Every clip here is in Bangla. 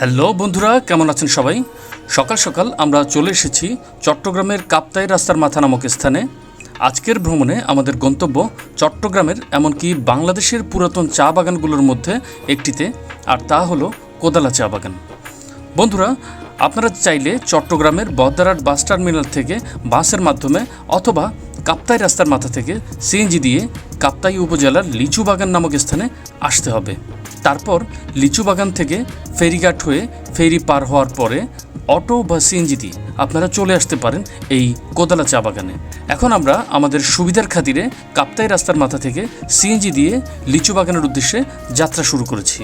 হ্যালো বন্ধুরা, কেমন আছেন সবাই? সকাল সকাল আমরা চলে এসেছি চট্টগ্রামের কাপ্তাই রাস্তার মাথা নামক স্থানে। আজকের ভ্রমণে আমাদের গন্তব্য চট্টগ্রামের, এমনকি বাংলাদেশের পুরাতন চা বাগানগুলোর মধ্যে একটিতে, আর তা হলো কোদালা চা বাগান। বন্ধুরা, আপনারা চাইলে চট্টগ্রামের বদ্দারহাট বাস টার্মিনাল থেকে বাসের মাধ্যমে অথবা কাপ্তাই রাস্তার মাথা থেকে সিএনজি দিয়ে কাপ্তাই উপজেলার লিচু বাগান নামক স্থানে আসতে হবে। তারপর লিচু বাগান থেকে ফেরিঘাট হয়ে ফেরি পার হওয়ার পরে অটো বা সিএনজি দিয়ে আপনারা চলে আসতে পারেন এই কোদালা চা বাগানে। এখন আমরা আমাদের সুবিধার খাতিরে কাপ্তাই রাস্তার মাথা থেকে সিএনজি দিয়ে লিচু বাগানের উদ্দেশ্যে যাত্রা শুরু করেছি।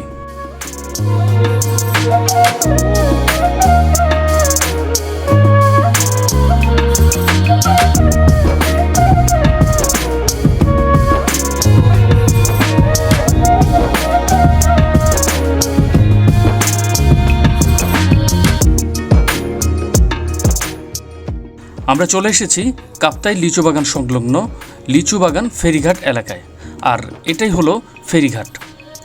আমরা চলে এসেছি কাপ্তাই লিচু বাগান সংলগ্ন লিচু বাগান ফেরিঘাট এলাকায়। আর এটাই হলো ফেরিঘাট।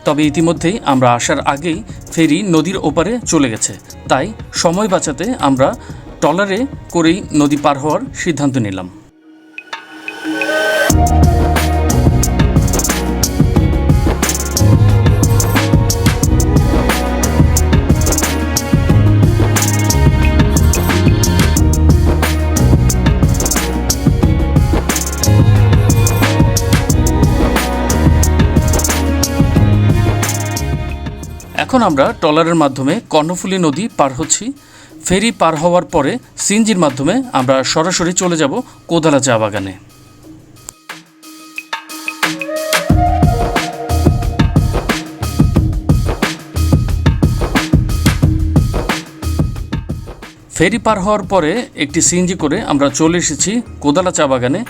তবে ইতিমধ্যেই আমরা আসার আগেই ফেরি নদীর ওপারে চলে গেছে। তাই সময় বাঁচাতে আমরা ট্রলারে করেই নদী পার হওয়ার সিদ্ধান্ত নিলাম। এখন আমরা ট্রলারের মাধ্যমে কর্ণফুলী নদী পার হচ্ছি। ফেরি পার হওয়ার পরে সিনজির মাধ্যমে আমরা সরাসরি চলে যাব কোদালা চা বাগানে। ফেরি পার হওয়ার পরে একটি সিএনজি করে আমরা চলে এসেছি কোদালা চা বাগানে,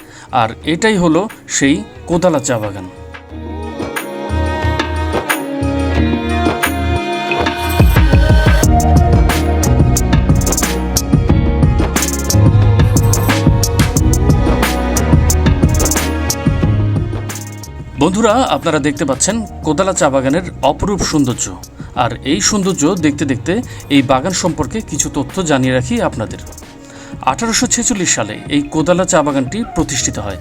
আর এটাই হলো সেই কোদালা চা বাগান। বন্ধুরা, আপনারা দেখতে পাচ্ছেন কোদালা চা বাগানের অপরূপ সৌন্দর্য। আর এই সৌন্দর্য দেখতে দেখতে এই বাগান সম্পর্কে কিছু তথ্য জানিয়ে রাখি আপনাদের। আঠারোশো ছেচল্লিশ সালে এই কোদালা চা বাগানটি প্রতিষ্ঠিত হয়।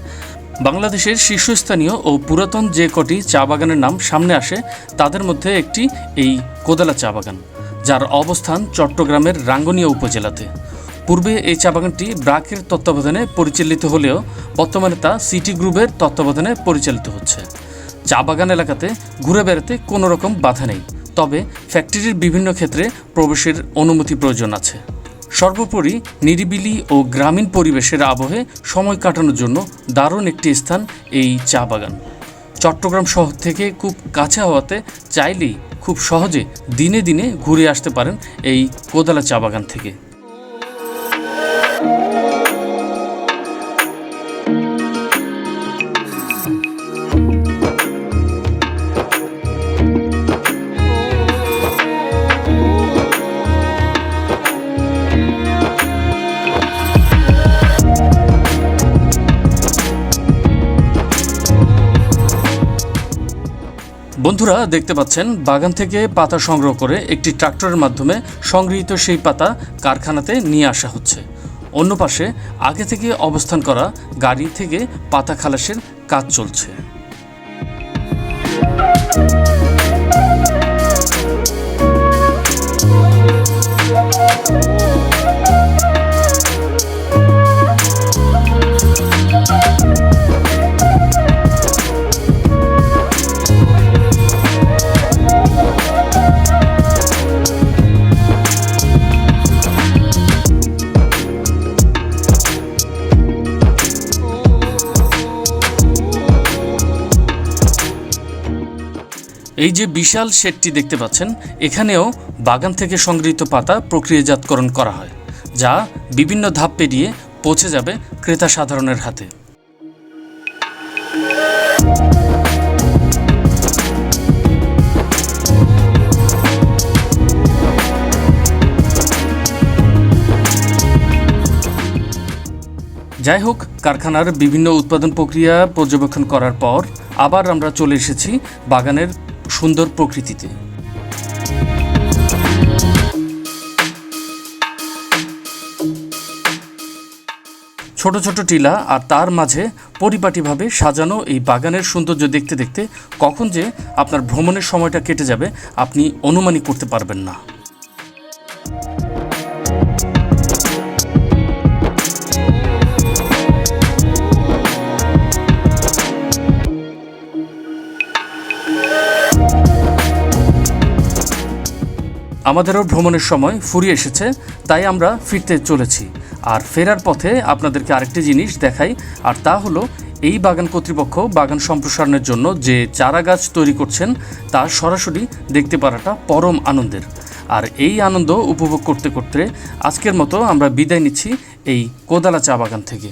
বাংলাদেশের শীর্ষস্থানীয় ও পুরাতন যে কটি চা বাগানের নাম সামনে আসে, তাদের মধ্যে একটি এই কোদালা চা বাগান, যার অবস্থান চট্টগ্রামের রাঙ্গনিয়া উপজেলাতে। পূর্বে এই চা বাগানটি ব্রাকের তত্ত্বাবধানে পরিচালিত হলেও বর্তমানে তা সিটি গ্রুপের তত্ত্বাবধানে পরিচালিত হচ্ছে। চা বাগান এলাকাতে ঘুরে বেড়াতে কোনো রকম বাধা নেই, তবে ফ্যাক্টরির বিভিন্ন ক্ষেত্রে প্রবেশের অনুমতি প্রয়োজন আছে। সর্বোপরি নিরিবিলি ও গ্রামীণ পরিবেশের আবহে সময় কাটানোর জন্য দারুণ একটি স্থান এই চা বাগান চট্টগ্রাম শহর থেকে খুব কাছে হওয়াতে চাইলেই খুব সহজে দিনে দিনে ঘুরে আসতে পারেন এই কোদালা চা বাগান থেকে। বন্ধুরা দেখতে পাচ্ছেন, বাগান থেকে পাতা সংগ্রহ করে একটি ট্রাক্টরের মাধ্যমে সংগৃহীত সেই পাতা কারখানাতে নিয়ে আসা হচ্ছে। অন্য পাশে আগে থেকে অবস্থান করা গাড়ি থেকে পাতা খালাসের কাজ চলছে। এই যে বিশাল শেডটি দেখতে পাচ্ছেন, এখানেও বাগান থেকে সংগৃহীত পাতা প্রক্রিয়াজাতকরণ করা হয়, যা বিভিন্ন ধাপ পেরিয়ে পৌঁছে যাবে ক্রেতা সাধারণের হাতে। যাই হোক, কারখানার বিভিন্ন উৎপাদন প্রক্রিয়া পর্যবেক্ষণ করার পর আবার আমরা চলে এসেছি বাগানের সুন্দর প্রকৃতিতে। ছোট ছোট টিলা আর তার মাঝে পরিপাটিভাবে সাজানো এই বাগানের সৌন্দর্য দেখতে দেখতে কখন যে আপনার ভ্রমণের সময়টা কেটে যাবে, আপনি অনুমানই করতে পারবেন না। আমাদেরও ভ্রমণের সময় ফুরিয়ে এসেছে, তাই আমরা ফিরতে চলেছি। আর ফেরার পথে আপনাদেরকে আরেকটি জিনিস দেখাই, আর তা হলো এই বাগান কর্তৃপক্ষ বাগান সম্প্রসারণের জন্য যে চারা গাছ তৈরি করছেন, তা সরাসরি দেখতে পারাটা পরম আনন্দের। আর এই আনন্দ উপভোগ করতে করতে আজকের মতো আমরা বিদায় নিচ্ছি এই কোদালা চা বাগান থেকে।